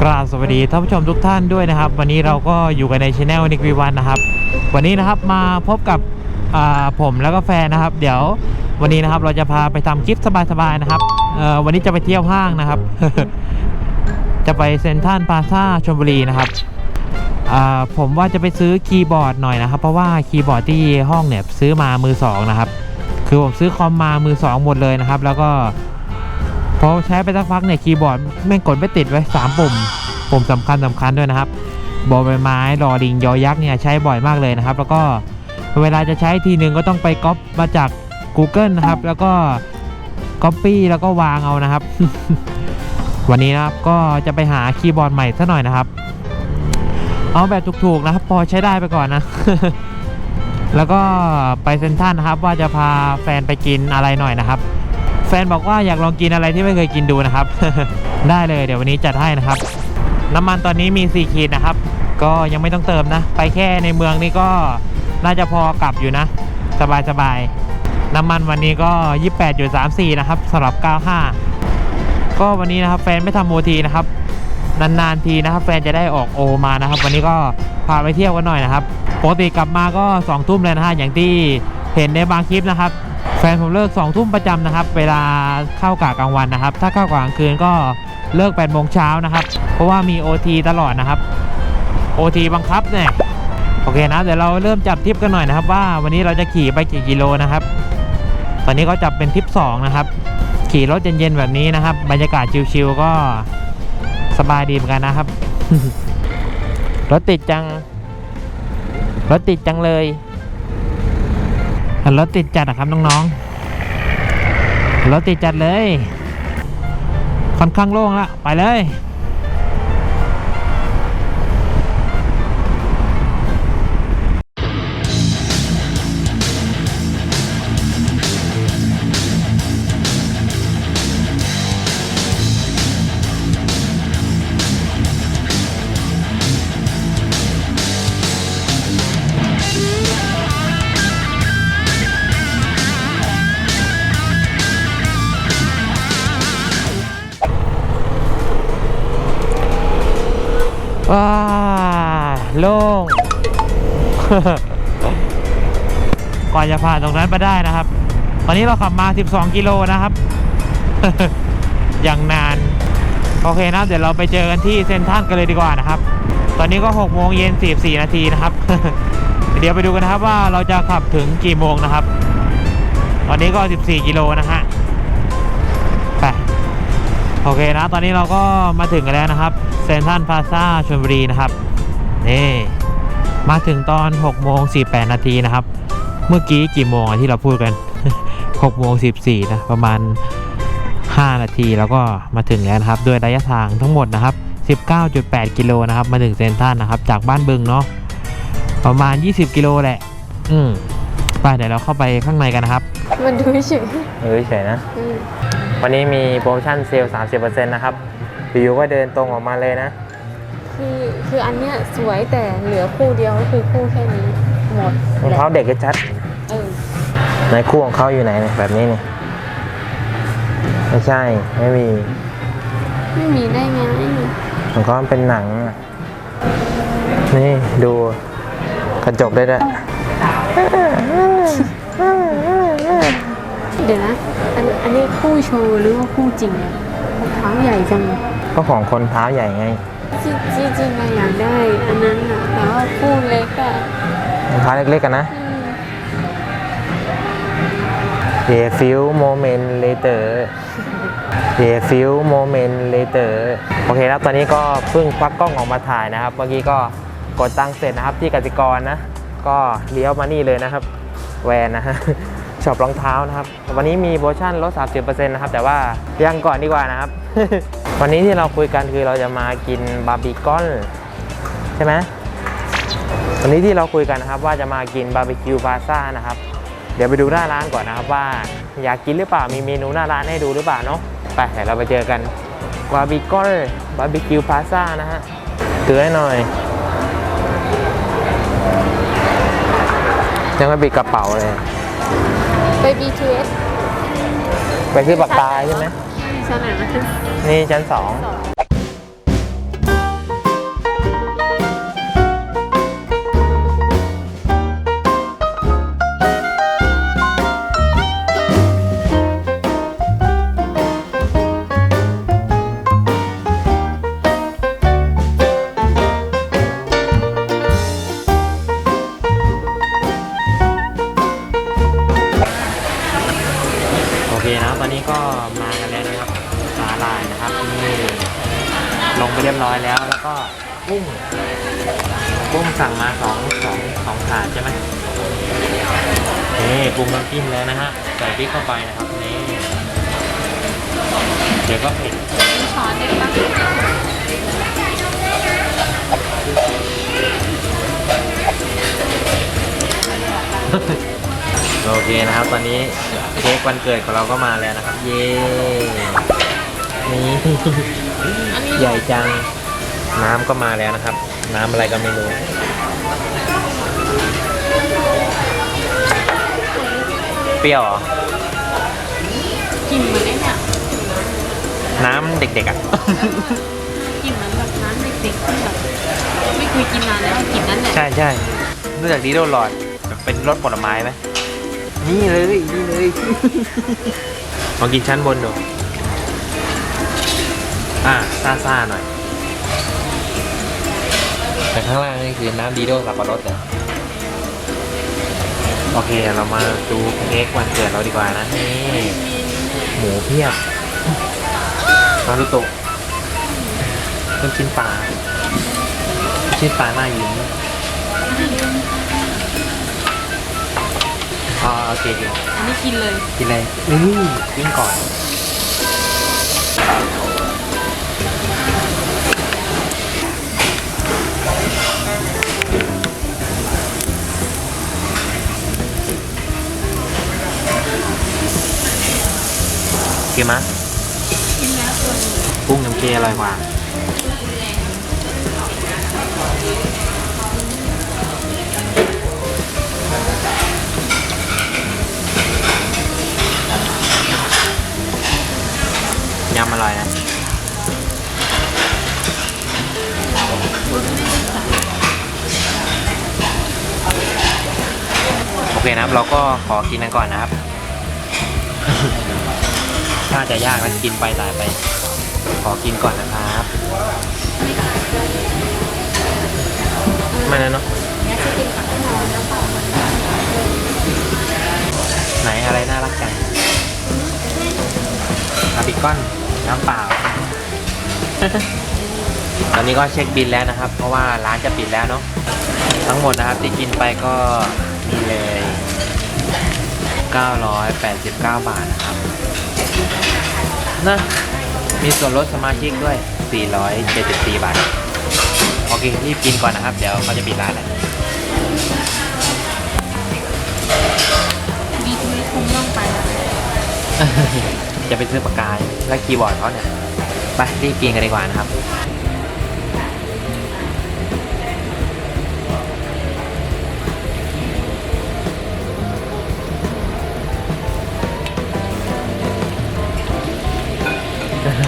กราบสวัสดีท่านผู้ชมทุกท่านด้วยนะครับ วันนี้เราก็อยู่กันในช anel นิกวีวันนะครับ วันนี้นะครับมาพบกับอ่าผมแล้วก็แฟนนะครับ เดี๋ยววันนี้นะครับเราจะพาไปทำคลิปสบายๆนะครับเอ่อวันนี้จะไปเที่ยวห้างนะครับ จะไปเซ็นทรัลพาซ่าชลบุรีนะครับอ่าผมว่าจะไปซื้อคีย์บอร์ดหน่อยนะครับ เพราะว่าคีย์บอร์ดที่ห้องเนี่ยซื้อมามือสองนะครับ คือผมซื้อคอมมามือสองหมดเลยนะครับ แล้วก็ พอใช้ไปสักพักเนี่ยคีย์บอร์ดแม่งกดไม่ติดไว้สามปุ่ม ปุ่มสำคัญสำคัญด้วยนะครับบอใบไม้รอลิงยอยักษ์เนี่ยใช้บ่อยมากเลยนะครับ แล้วก็เวลาจะใช้ทีนึงก็ต้องไปก๊อปมาจาก Google นะครับ แล้วก็ก๊อปปี้แล้วก็วางเอานะครับ วันนี้นะครับก็จะไปหาคีย์บอร์ดใหม่ซะหน่อยนะครับ เอาแบบถูกๆนะครับ พอใช้ได้ไปก่อนนะ แล้วก็ไปเซ็นทรัลนะครับ ว่าจะพาแฟนไปกินอะไรหน่อยนะครับ แฟนบอกว่าอยากลองกินอะไรที่ไม่เคยกินดูนะครับ ได้เลยเดี๋ยววันนี้จัดให้นะครับ น้ำมันตอนนี้มี 4 ขีดนะครับ ก็ยังไม่ต้องเติมนะ ไปแค่ในเมืองนี่ก็น่าจะพอกลับอยู่นะ สบายสบายน้ำมันวันนี้ก็ 28.34 นะครับสำหรับ 95 ก็วันนี้นะครับแฟนไม่ทำโมทีนะครับ นานๆทีนะครับ แฟนจะได้ออกโอมานะครับ วันนี้ก็พาไปเที่ยวกันหน่อยนะครับปกติกลับมาก็2ทุ่มเลยนะฮะอย่างที่เห็นในบางคลิปนะครับ แฟนผมเลิก2ทุ่มประจำนะครับ เวลาเข้ากะกลางวันนะครับ ถ้าเข้ากะกลางคืนก็เลิก8โมงเช้านะครับ เพราะว่ามี OT ตลอดนะครับ OT บังคับเนี่ยโอเคนะเดี๋ยวเราเริ่มจับทริปกันหน่อยนะครับ ว่าวันนี้เราจะขี่ไปกี่กิโลนะครับ ตอนนี้ก็จับเป็นทริป2นะครับ ขี่รถเย็นๆแบบนี้นะครับ บรรยากาศชิลๆก็สบายดีเหมือนกันนะครับรถติดจังรถติดจังเลย รถติดจัดนะครับน้องๆรถติดจัดเลย ค่อนข้างโล่งละไปเลย ว้าโล่ง ก่อนจะผ่านตรงนั้นไปได้นะครับ ตอนนี้เราขับมา 12 กิโลนะครับ อย่างนาน โอเคนะ เดี๋ยวเราไปเจอกันที่เซนทรัลกันเลยดีกว่านะครับ ตอนนี้ก็6โมงเย็น44นาทีนะครับ เดี๋ยวไปดูกันนะครับว่าเราจะขับถึงกี่โมงนะครับ ตอนนี้ก็ 14 กิโลนะฮะ โอเคนะ ตอนนี้เราก็มาถึงกันแล้วนะครับเซนทรัลพลาซ่าชลบุรีนะครับ นี่ มาถึงตอน6โมง48 นาทีนะครับ เมื่อกี้กี่โมงอะที่เราพูดกัน6โมง14 นะ ประมาณ 5 นาทีแล้วก็มาถึงแล้วนะครับ ด้วยระยะทางทั้งหมดนะครับ 19.8 กิโลนะครับ มาถึงเซนทรัลนะครับ จากบ้านบึงเนาะ ประมาณ 20 กิโลแหละ อืมไปเดี๋ยวเราเข้าไปข้างในกันนะครับ มันดูเฉยเออเฉยนะ อืม วันนี้มีโปรโมชั่นเซลล์30%นะครับอยู่ๆก็เดินตรงออกมาเลยนะ คือคืออันเนี้ยสวยแต่เหลือคู่เดียวก็คือคู่แค่นี้หมดรองเท้าเด็กก็ชัดเออในคู่ของเขาอยู่ไหนเนี่ยแบบนี้เนี่ยไม่ใช่ ไม่มี ไม่มีได้ไงของเขามันเป็นหนังอะนี่ดูกระจกได้ด้วย เดี๋ยวนะ อันอันนี้ คู่โชว์หรือว่าคู่จริงอะรองเท้าใหญ่จังก็ของคนเท้าใหญ่ไงจริงจริงจริงอะอยากได้อันนั้นอะแต่ว่าคู่เล็กอะรองเท้าเล็กๆกันนะอืม A few moment later A few moment later โอเคครับตอนนี้ก็เพิ่งควักกล้องออกมาถ่ายนะครับ เมื่อกี้ก็กดตังค์เสร็จนะครับที่กติกรนะ ก็เลี้ยวมานี่เลยนะครับ แวนนะฮะ ช็อปรองเท้านะครับ วันนี้มีโปรโมชั่นลด 30%นะครับ แต่ว่ายังก่อนดีกว่านะครับ วันนี้ที่เราคุยกันคือเราจะมากินบาร์บีคอนใช่ไหมวันนี้ที่เราคุยกันนะครับว่าจะมากินบาร์บีคิวพาซ่านะครับ เดี๋ยวไปดูหน้าร้านก่อนนะครับว่าอยากกินหรือเปล่ามีเมนูหน้าร้านให้ดูหรือเปล่าเนาะไปเดี๋ยวเราไปเจอกันบาร์บีคอนบาร์บีคิวพาซ่านะฮะถือให้หน่อย ยังไม่ปิดกระเป๋าเลย ไป B2S ไปที่ปากกาใช่ไหมชั้นไหนนะนี่ชั้นสอง สอง ปรุงน้ำจิ้มแล้วนะฮะ ใส่พริกเข้าไปนะครับนี่เดี๋ยวก็เผ็ดช้อนได้ปะโอเคนะครับ ตอนนี้เค้กวันเกิดของเราก็มาแล้วนะครับ เย้นี่อันนี้ใหญ่จัง น้ำก็มาแล้วนะครับ น้ำอะไรก็ไม่รู้ เปรี้ยวเหรอกลิ่นเหมือนไอ้เนี่ยน้ำเด็กๆอะกลิ่นเหมือนแบบน้ำเด็กๆที่แบบไม่เคยกินนานแล้วกลิ่นนั้นแหละใช่ใช่รู้จักดีโดหลอดแบบเป็นรสผลไม้ไหมนี่เลย นี่เลยลองกินชั้นบนดูอ่าซ่าซ่าๆหน่อย แต่ข้างล่างนี่คือน้ำดีโดสับปะรดเหรอโอเคเดี๋ยวเรามาดูเค้กวันเกิดเราดีกว่านะนี่หมูเพียบมารุโตะต้นชิ้นปลาชิ้นปลาหน้ายิ้มอ๋อโอเคดีอันนี้กินเลยกินเลยนี่วิ่งก่อน มกินแล้วตัวหนึงกุ้งน้ำเกอร่อยกว่ายำอร่อยนะ โอเคนะครับ เราก็ขอกินกันก่อนนะครับ น่าจะยากนะกินไปตายไป ขอกินก่อนนะครับไม่นะเนาะไหนอะไรน่ารักจังอาบิคอนน้ำเปล่า ตอนนี้ก็เช็คบินแล้วนะครับ เพราะว่าร้านจะปิดแล้วเนาะทั้งหมดนะครับที่กินไปก็นี่เลย 989 บาทนะครับ นะมีส่วนลดสมาชิกด้วย 474 บาท โอเครีบกินก่อนนะครับ เดี๋ยวเขาจะปิดร้านแล้วดีที่ไม่คุ้มต้องไปแล้วจะไปซื้อปากกาและคีย์บอร์ดเขาเนี่ย ไปรีบกินกันดีกว่านะครับ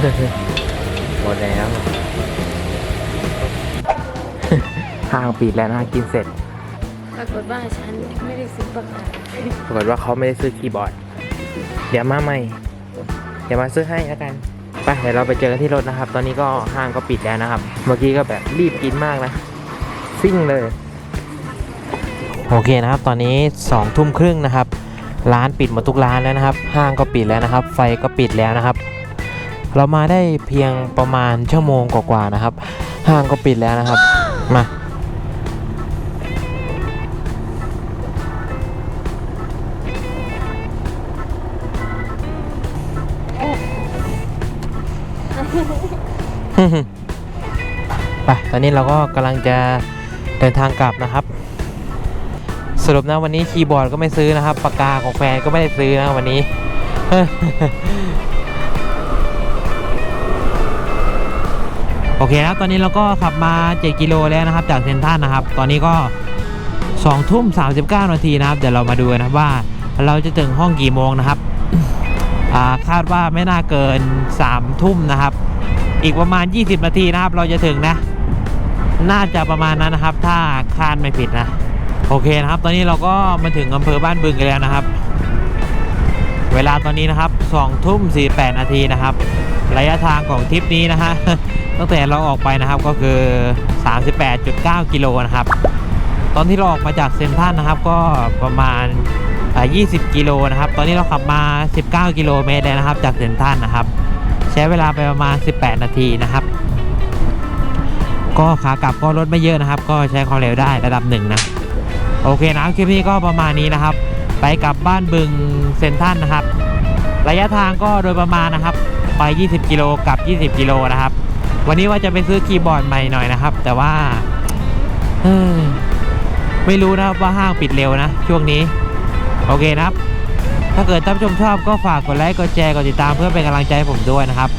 หมดแล้วห้างปิดแล้วนะกินเสร็จ ปรากฏว่าฉันไม่ได้ซื้อปากกาปรากฏว่าเขาไม่ได้ซื้อคีย์บอร์ด เดี๋ยวมาใหม่ เดี๋ยวมาซื้อให้แล้วกันไปเดี๋ยวเราไปเจอกันที่รถนะครับ ตอนนี้ก็ห้างก็ปิดแล้วนะครับ เมื่อกี้ก็แบบรีบกินมากนะซิ่งเลย โอเคนะครับ ตอนนี้2องทุ่มครึ่งนะครับ ร้านปิดหมดทุกร้านแล้วนะครับ ห้างก็ปิดแล้วนะครับ ไฟก็ปิดแล้วนะครับ เรามาได้เพียงประมาณชั่วโมงกว่าๆนะครับ ห้างก็ปิดแล้วนะครับ มาไปตอนนี้เราก็กำลังจะเดินทางกลับนะครับ สรุปนะวันนี้คีย์บอร์ดก็ไม่ซื้อนะครับ ปากกาของแฟนก็ไม่ได้ซื้อนะวันนี้ โอเคครับตอนนี้เราก็ขับมา 7 กิโลแล้วนะครับ จากเซนทันนะครับ ตอนนี้ก็2ทุ่ม39 นาทีนะครับ เดี๋ยวเรามาดูนะว่าเราจะถึงห้องกี่โมงนะครับาคาดว่าไม่น่าเกิน3ทุ่มนะครับ อีกประมาณ 20 นาทีนะครับ เราจะถึงนะ น่าจะประมาณนั้นนะครับ ถ้าคาดไม่ผิดนะ โอเคนะครับ ตอนนี้เราก็มาถึงอำเภอบ้านบึงกันแล้วนะครับ เวลาตอนนี้นะครับ2ทุ่ม48 นาทีนะครับ ระยะทางของทริปนี้นะฮะ ตั้งแต่เราออกไปนะครับก็คือ 38.9 กิโลนะครับ ตอนที่เราออกมาจากเซนทันนะครับ ก็ประมาณอ่า20 กิโลนะครับ ตอนนี้เราขับมา 19 กิโลเมตรแล้วนะครับ จากเซนทันนะครับ ใช้เวลาไปประมาณ 18 นาทีนะครับ ก็ขากลับก็รถไม่เยอะนะครับ ก็ใช้ความเร็วได้ระดับหนึ่งนะ โอเคนะคลิปนี้ก็ประมาณนี้นะครับ ไปกลับบ้านบึงเซนทันนะครับ ระยะทางก็โดยประมาณนะครับ ไป 20 กิโลกับ 20 กิโลนะครับ วันนี้ว่าจะไปซื้อคีย์บอร์ดใหม่หน่อยนะครับ แต่ว่าไม่รู้นะครับว่าห้างปิดเร็วนะ ช่วงนี้ โอเคนะครับ ถ้าเกิดท่านชมชอบก็ฝากกดไลค์กดแชร์กดติดตามเพื่อเป็นกำลังใจให้ผมด้วยนะครับ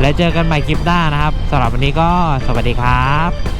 และเจอกันใหม่คลิปหน้านะครับสำหรับวันนี้ก็สวัสดีครับ